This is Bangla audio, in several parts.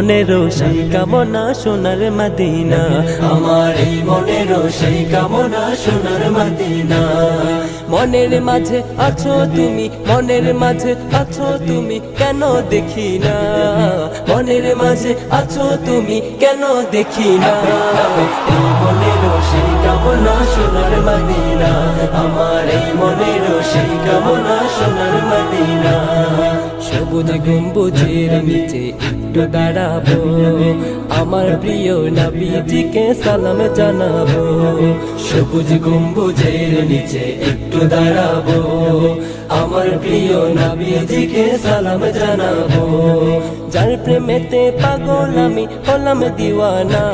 মনেরও সেই কামনা সোনার মাদিনা। আমার এই মনেরও সেই কামনা সোনার মদিনা। মনের মাঝে আছো তুমি, মনের মাঝে আছো তুমি, কেন দেখি না? মনের মাঝে আছো তুমি, কেন দেখি না? এই মনেরও সেই কামনা সোনার মদিনা। আমার এই মনেরও সেই কামনা সোনার মদিনা। সবুজ গম্বুজের নিচে একটু দাঁড়াবো। আমার প্রিয় নবীজিকে সালাম জানাব। সবুজ গম্বুজের নিচে একটু দাঁড়াবো। আমার প্রিয় নবীজিকে সালাম জানাব। যার প্রেমেতে পাগল আমি হলাম দিওয়ানা।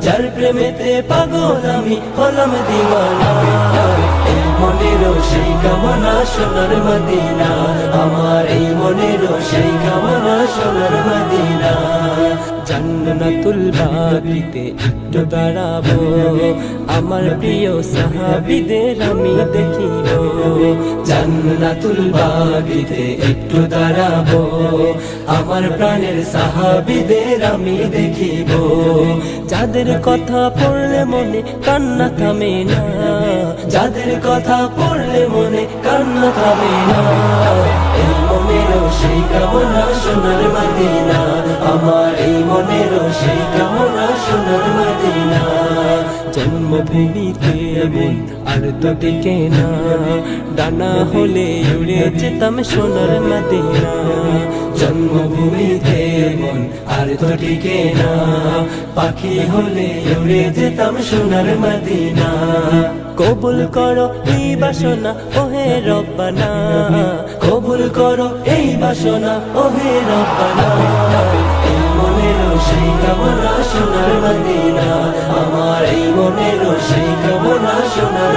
যার প্রেমেতে পাগল আমি হলাম দিওয়ানা। এই মনেরও সেই কামনা সোনার মদিনা। আমার এই একটু দাঁড়াবো আমার প্রিয় সাহাবিদের আমি দেখিব। জান্নাতুল বাগিতে একটু দাঁড়াবো। আমার প্রাণের সাহাবিদের আমি দেখিব। যাদের কথা পড়লে মনে কান্না থামে না। যাদের কথা পড়লে মনে কান্না থামে না। কামনা সোনার মদিনা, আমার এই মনের সেই কামনা সোনার মদিনা। জন্মভূমিতে আর তো টিকে না ডানা হলে উড়ে যেতাম সোনার মদিনা। জন্মভূমিতে মন আর তো টিকে না পাখি হলে উড়ে যেতাম সোনার মদিনা। কবুল করো এই বাসনা, ওহে রব্বানা। কবুল করো এই বাসনা, ওহে রব্বানা। সোনার মদিনা। আমার এই মনেরও সেই কামনা সোনার